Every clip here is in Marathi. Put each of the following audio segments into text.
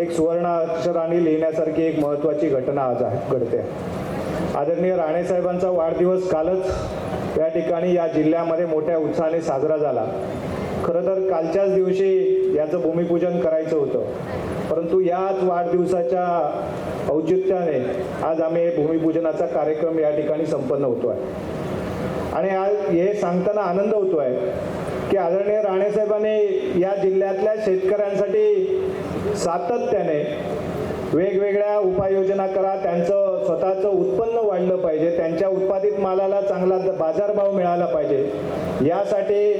एक सुवर्ण अक्षराने लिहिण्यासारखी एक महत्त्वाची घटना आज आहे घडते. आदरणीय राणेसाहेबांचा वाढदिवस कालच या ठिकाणी या जिल्ह्यामध्ये मोठ्या उत्साहाने साजरा झाला. खरं तर कालच्याच दिवशी याचं भूमिपूजन करायचं होतं. परंतु याच वाढदिवसाच्या औचित्याने आज आम्ही भूमिपूजनाचा कार्यक्रम या ठिकाणी संपन्न होतो आहे आणि आज हे सांगताना आनंद होतो आहे की आदरणीय राणेसाहेबांनी या जिल्ह्यातल्या शेतकऱ्यांसाठी सातत्याने वेगवेगळ्या उपाययोजना करा. त्यांचं स्वतःचं उत्पन्न वाढलं पाहिजे. त्यांच्या उत्पादित मालाला चांगला बाजारभाव मिळाला पाहिजे. यासाठी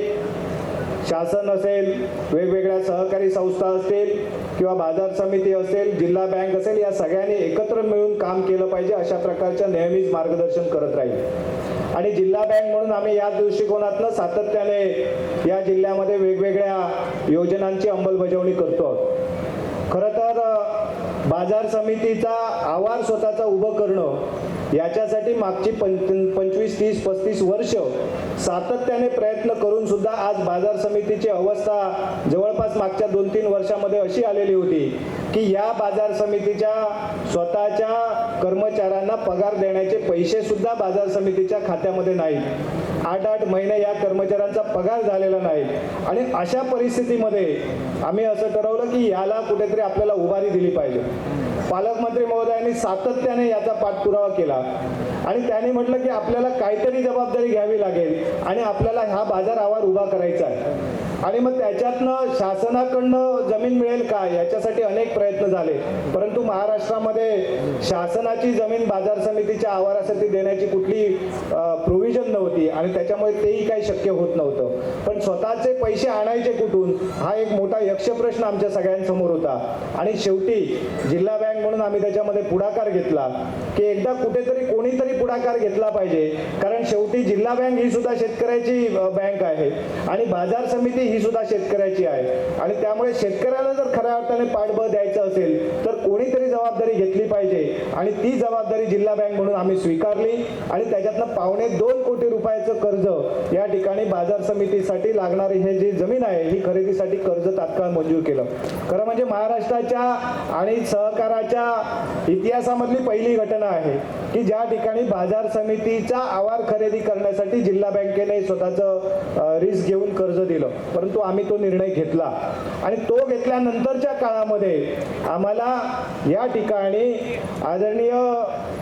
शासन असेल वेगवेगळ्या सहकारी संस्था असतील किंवा बाजार समिती असेल जिल्हा बँक असेल या सगळ्यांनी एकत्र मिळून काम केलं पाहिजे. अशा प्रकारच्या नेहमीच मार्गदर्शन करत राहील. आणि जिल्हा बँक म्हणून आम्ही या दृष्टिकोनातनं सातत्याने या जिल्ह्यामध्ये वेगवेगळ्या योजनांची अंमलबजावणी करतो आहोत. खरं तर बाजार समितीचा आवार स्वतःचा उभं करणं याच्यासाठी मागची पं पंचवीस तीस पस्तीस वर्ष सातत्याने प्रयत्न करून सुद्धा आज बाजार समितीची अवस्था जवळपास मागच्या दोन तीन वर्षामध्ये अशी आलेली होती की या बाजार समितीच्या स्वतःच्या कर्मचाऱ्यांना पगार देण्याचे पैसे सुद्धा बाजार समितीच्या खात्यामध्ये नाहीत आठ आठ महिने या कर्मचाऱ्यांचा पगार झालेला नाही. आणि अशा परिस्थितीमध्ये आम्ही असं ठरवलं की याला कुठेतरी आपल्याला उभारी दिली पाहिजे. पालकमंत्री महोदयांनी सातत्याने याचा पाठपुरावा केला. आणि त्याने म्हटलं की आपल्याला काहीतरी जबाबदारी घ्यावी लागेल आणि आपल्याला हा बाजार आवार उभा करायचा आहे. आणि मग त्याच्यातनं शासनाकडनं जमीन मिळेल का? याच्यासाठी अनेक प्रयत्न झाले. परंतु महाराष्ट्रामध्ये शासनाची जमीन बाजार समितीच्या आवारासाठी देण्याची कुठली आणि त्याच्यामुळे तेही काही शक्य होत नव्हतं. पण स्वतःचे पैसे आणायचे कुठून हा एक मोठा यक्ष प्रश्न आमच्या सगळ्यांसमोर होता. आणि शेवटी जिल्हा बँक म्हणून आम्ही त्याच्यामध्ये पुढाकार घेतला की एकदा कुठेतरी कोणीतरी पुढाकार घेतला पाहिजे. कारण शेवटी जिल्हा बँक ही सुद्धा शेतकऱ्याची बँक आहे. आणि बाजार समिती ही सुद्धा शेतकऱ्याची आहे. आणि त्यामुळे शेतकऱ्याला जर खऱ्या अर्थाने पाठबळ द्यायचं असेल तर कोणीतरी जबाबदारी घेतली पाहिजे. आणि ती जबाबदारी जिल्हा बँक म्हणून आम्ही स्वीकारली. आणि त्याच्यातनं पावणे दोन कोटी रुपये रुपयाचं कर्ज या ठिकाणी बाजार समितीसाठी लागणारी हे जी जमीन आहे ही खरेदीसाठी कर्ज तात्काळ मंजूर केलं. खरं म्हणजे महाराष्ट्राच्या आणि सहकाराच्या इतिहासामधली पहिली घटना आहे की ज्या ठिकाणी बाजार समितीचा आवार खरेदी करण्यासाठी जिल्हा बँकेने स्वतःचं रिस्क घेऊन कर्ज दिलं. परंतु आम्ही तो निर्णय घेतला. आणि तो घेतल्यानंतरच्या काळामध्ये आम्हाला या ठिकाणी आदरणीय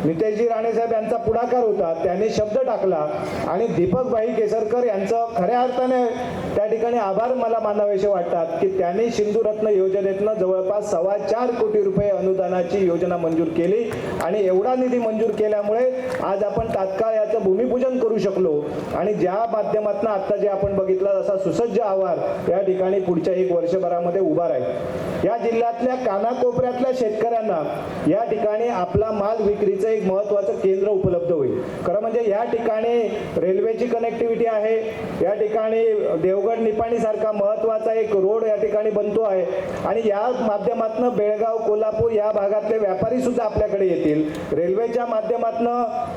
नितेशजी राणेसाहेब यांचा पुढाकार होता त्यांनी शब्द टाकला आणि दीपकभाई केसरकर यांचं खऱ्या अर्थाने त्या ठिकाणी आभार मला मानावेसे वाटतात की त्यांनी सिंधुरत्न योजनेतनं जवळपास सव्वा चार कोटी रुपये अनुदानाची योजना मंजूर केली आणि एवढा निधी मंजूर केल्यामुळे आज आपण तात्काळ याचं भूमिपूजन करू शकलो. आणि ज्या माध्यमातून आता जे आपण बघितलं असा सुसज्ज आवार या ठिकाणी पुढच्या एक वर्षभरामध्ये उभा राहील. या जिल्ह्यातल्या कानाकोपऱ्यातल्या शेतकऱ्यांना या ठिकाणी आपला माल विक्रीचे एक महत्वाचं केंद्र उपलब्ध होईल. खरं म्हणजे या ठिकाणी रेल्वेची कनेक्टिव्हिटी आहे या ठिकाणी देवगड निपाणी सारखा महत्त्वाचा एक रोड या ठिकाणी बनतो आहे. आणि या माध्यमातून बेळगाव कोल्हापूर या भागातले व्यापारी सुद्धा आपल्याकडे येतील. रेल्वेच्या माध्यमातून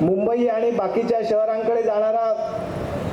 मुंबई आणि बाकीच्या शहरांकडे जाणारा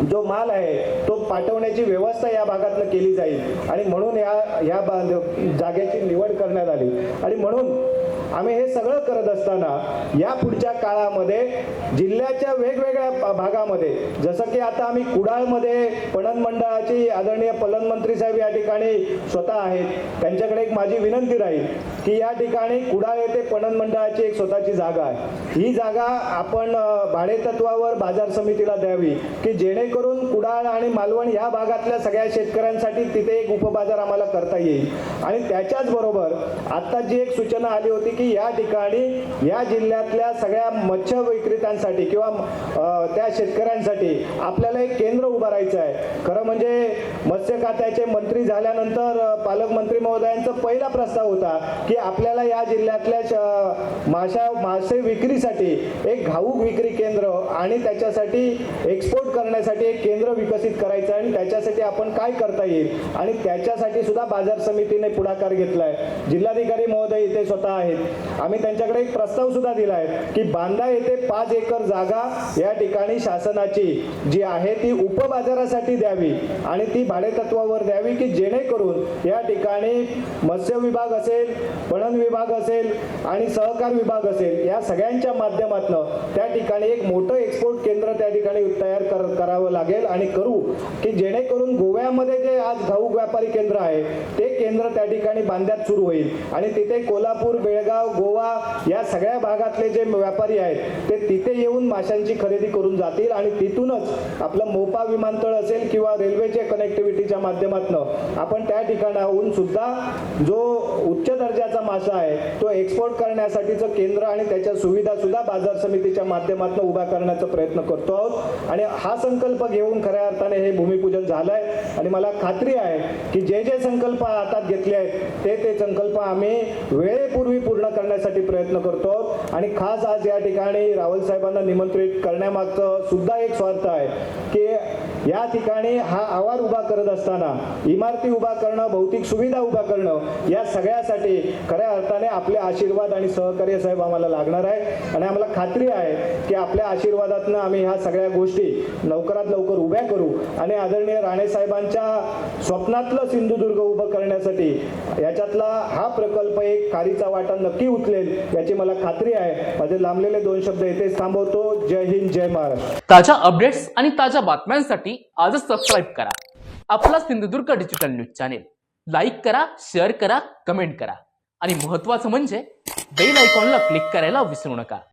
जो माल आहे तो पाठवण्याची व्यवस्था या भागातनं केली जाईल. आणि म्हणून या या बा- जागेची निवड करण्यात आली. आणि म्हणून आम्ही हे सगळं करत असताना या पुढच्या काळामध्ये जिल्ह्याच्या वेगवेगळ्या भागामध्ये जसं की आता आम्ही कुडाळमध्ये पणन मंडळाची आदरणीय पलन मंत्री साहेब या ठिकाणी स्वतः आहेत. त्यांच्याकडे एक माझी विनंती राहील की या ठिकाणी कुडाळ येथे पणन मंडळाची एक स्वतःची जागा आहे. ही जागा आपण भाडेतत्वावर बाजार समितीला द्यावी की जेणेकरून कुडाळ आणि मालवण या भागातल्या सगळ्या शेतकऱ्यांसाठी तिथे एक उपबाजार आम्हाला करता येईल. आणि त्याच्याच बरोबर आता जी एक सूचना आली होती की या ठिकाणी या जिल्ह्यातल्या सगळ्या मत्स्य विक्रेत्यांसाठी किंवा त्या शेतकऱ्यांसाठी आपल्याला एक केंद्र उभारायचं आहे. खरं म्हणजे मत्स्य खात्याचे मंत्री झाल्यानंतर पालकमंत्री महोदयांचा पहिला प्रस्ताव होता की आपल्याला या जिल्ह्यातल्या माशा मासे विक्रीसाठी एक घाऊक विक्री केंद्र आणि त्याच्यासाठी एक्सपोर्ट करण्यासाठी एक केंद्र विकसित करायचं आहे आणि त्याच्यासाठी आपण काय करता येईल? आणि त्याच्यासाठी सुद्धा बाजार समितीने पुढाकार घेतला आहे जिल्हाधिकारी महोदय इथे स्वतः आहेत. आम्ही त्यांच्याकडे एक प्रस्ताव सुद्धा दिला आहे की बांदा येथे पाच एकर जागा या ठिकाणी शासनाची जी आहे ती उपबाजारासाठी द्यावी आणि ती भाडेतत्वावर द्यावी की जेणेकरून या ठिकाणी मत्स्य विभाग असेल पणन विभाग असेल आणि सहकार विभाग असेल या सगळ्यांच्या माध्यमातून त्या ठिकाणी एक मोठं एक्सपोर्ट केंद्र त्या ठिकाणी तयार करावं करावं लागेल आणि करू की जेणेकरून गोव्यामध्ये जे आज घाऊक व्यापारी केंद्र आहे ते केंद्र त्या ठिकाणी बांध्यात सुरू होईल. आणि तिथे कोल्हापूर बेळगाव गोवा या सगळ्या भागातले जे व्यापारी आहेत ते तिथे येऊन माशांची खरेदी करून जातील आणि तिथूनच आपलं मोपा विमानतळ असेल किंवा रेल्वेच्या कनेक्टिव्हिटीच्या माध्यमातून आपण त्या ठिकाणाहून सुद्धा जो उच्च दर्जाचा मासा आहे तो एक्सपोर्ट करण्यासाठीचं केंद्र आणि त्याच्या सुविधा सुद्धा बाजार समितीच्या माध्यमातून उभा करण्याचा प्रयत्न करतो आहोत. आणि हा संकल्प घेऊन खऱ्या अर्थाने हे भूमिपूजन झालंय. आणि मला खात्री आहे की जे जे संकल्प हातात घेतले आहेत ते ते संकल्प आम्ही वेळेपूर्वी पूर्ण करण्यासाठी प्रयत्न करतो. आणि खास आज या ठिकाणी रावल साहेबांना निमंत्रित करण्यामागचं सुद्धा एक स्वार्थ आहे की या ठिकाणी हा आवार उभा करत असताना इमारती उभा करणं भौतिक सुविधा उभा करणं या सगळ्यासाठी खऱ्या अर्थाने आपले आशीर्वाद आणि सहकार्य साहेब आम्हाला लागणार आहे. आणि आम्हाला खात्री आहे की आपल्या आशीर्वादातनं आम्ही ह्या सगळ्या गोष्टी लवकरात लवकर उभ्या करू आणि आदरणीय राणे साहेबांच्या स्वप्नातलं सिंधुदुर्ग उभं करण्यासाठी याच्यातला हा प्रकल्प एक खारीचा वाटा नक्की उचलेल याची मला खात्री आहे. माझे लांबलेले दोन शब्द इथेच थांबवतो. जय हिंद जय महाराष्ट्र. ताज्या अपडेट्स आणि ताज्या बातम्यांसाठी आजच सबस्क्राईब करा. आपला Sindhudurg digital news channel like करा शेअर करा कमेंट करा. आणि महत्वाचं म्हणजे बेल आयकॉनला क्लिक करायला विसरू नका.